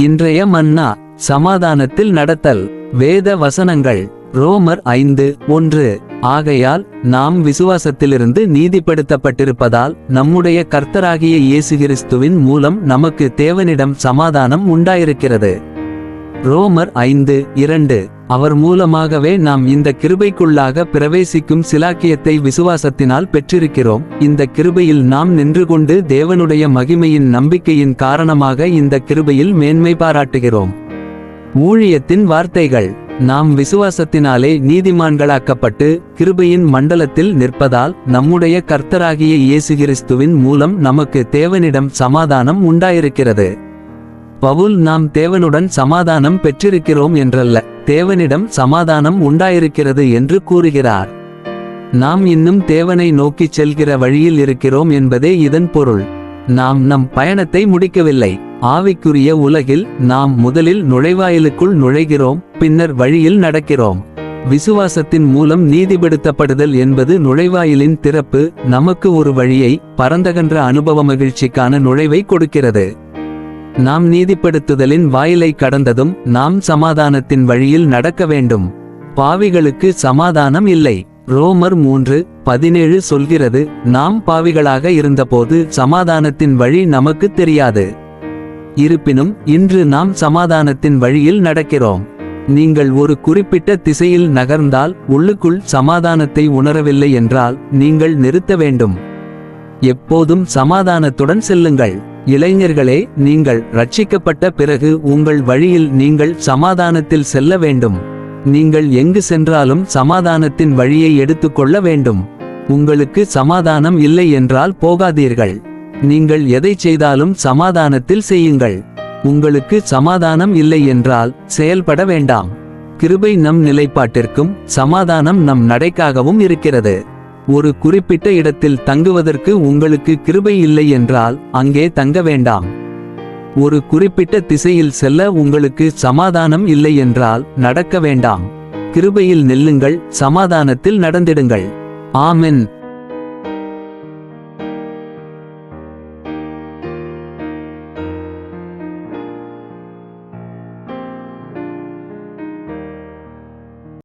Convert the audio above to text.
இன்றைய மன்னா சமாதானத்தில் நடத்தல் வேத வசனங்கள் ரோமர் ஐந்து ஒன்று. ஆகையால் நாம் விசுவாசத்திலிருந்து நீதிப்படுத்தப்பட்டிருப்பதால் நம்முடைய கர்த்தராகிய இயேசு கிறிஸ்துவின் மூலம் நமக்கு தேவனிடம் சமாதானம் உண்டாயிருக்கிறது. ரோமர் ஐந்து இரண்டு. அவர் மூலமாகவே நாம் இந்த கிருபைக்குள்ளாக பிரவேசிக்கும் சிலாக்கியத்தை விசுவாசத்தினால் பெற்றிருக்கிறோம். இந்த கிருபையில் நாம் நின்று கொண்டு தேவனுடைய மகிமையின் நம்பிக்கையின் காரணமாக இந்த கிருபையில் மேன்மை பாராட்டுகிறோம். ஊழியத்தின் வார்த்தைகள். நாம் விசுவாசத்தினாலே நீதிமான்களாக்கப்பட்டு கிருபையின் மண்டலத்தில் நிற்பதால் நம்முடைய கர்த்தராகிய இயேசு கிறிஸ்துவின் மூலம் நமக்கு தேவனிடம் சமாதானம் உண்டாயிருக்கிறது. பவுல் நாம் தேவனுடன் சமாதானம் பெற்றிருக்கிறோம் என்றல்ல. தேவனிடம் சமாதானம் உண்டாயிருக்கிறது என்று கூறுகிறார். நாம் இன்னும் தேவனை நோக்கிச் செல்கிற வழியில் இருக்கிறோம் என்பதே இதன் பொருள். நாம் நம் பயணத்தை முடிக்கவில்லை. ஆவிக்குரிய உலகில் நாம் முதலில் நுழைவாயிலுக்குள் நுழைகிறோம் பின்னர் வழியில் நடக்கிறோம். விசுவாசத்தின் மூலம் நீதிபடுத்தப்படுதல் என்பது நுழைவாயிலின் திறப்பு நமக்கு ஒரு வழியை பரந்தகன்ற அனுபவ மகிழ்ச்சிக்கான நுழைவை கொடுக்கிறது. நாம் நீதிப்படுத்துதலின் வாயிலை கடந்ததும் நாம் சமாதானத்தின் வழியில் நடக்க வேண்டும். பாவிகளுக்கு சமாதானம் இல்லை. ரோமர் மூன்று பதினேழு சொல்கிறது நாம் பாவிகளாக இருந்தபோது சமாதானத்தின் வழி நமக்கு தெரியாது. இருப்பினும் இன்று நாம் சமாதானத்தின் வழியில் நடக்கிறோம். நீங்கள் ஒரு குறிப்பிட்ட திசையில் நகர்ந்தால் உள்ளுக்குள் சமாதானத்தை உணரவில்லை என்றால் நீங்கள் நிறுத்த வேண்டும். எப்போதும் சமாதானத்துடன் செல்லுங்கள். இளைஞர்களே நீங்கள் ரட்சிக்கப்பட்ட பிறகு உங்கள் வழியில் நீங்கள் சமாதானத்தில் செல்ல வேண்டும். நீங்கள் எங்கு சென்றாலும் சமாதானத்தின் வழியை எடுத்துக்கொள்ள வேண்டும். உங்களுக்கு சமாதானம் இல்லை என்றால் போகாதீர்கள். நீங்கள் எதை செய்தாலும் சமாதானத்தில் செய்யுங்கள். உங்களுக்கு சமாதானம் இல்லை என்றால் செயல்பட வேண்டாம். கிருபை நம் நிலைப்பாட்டிற்கும் சமாதானம் நம் நடைக்காகவும் இருக்கிறது. ஒரு குறிப்பிட்ட இடத்தில் தங்குவதற்கு உங்களுக்கு கிருபை இல்லை என்றால் அங்கே தங்க வேண்டாம். ஒரு குறிப்பிட்ட திசையில் செல்ல உங்களுக்கு சமாதானம் இல்லை என்றால் நடக்க வேண்டாம். கிருபையில் நில்லுங்கள் சமாதானத்தில் நடந்திடுங்கள். ஆமென்.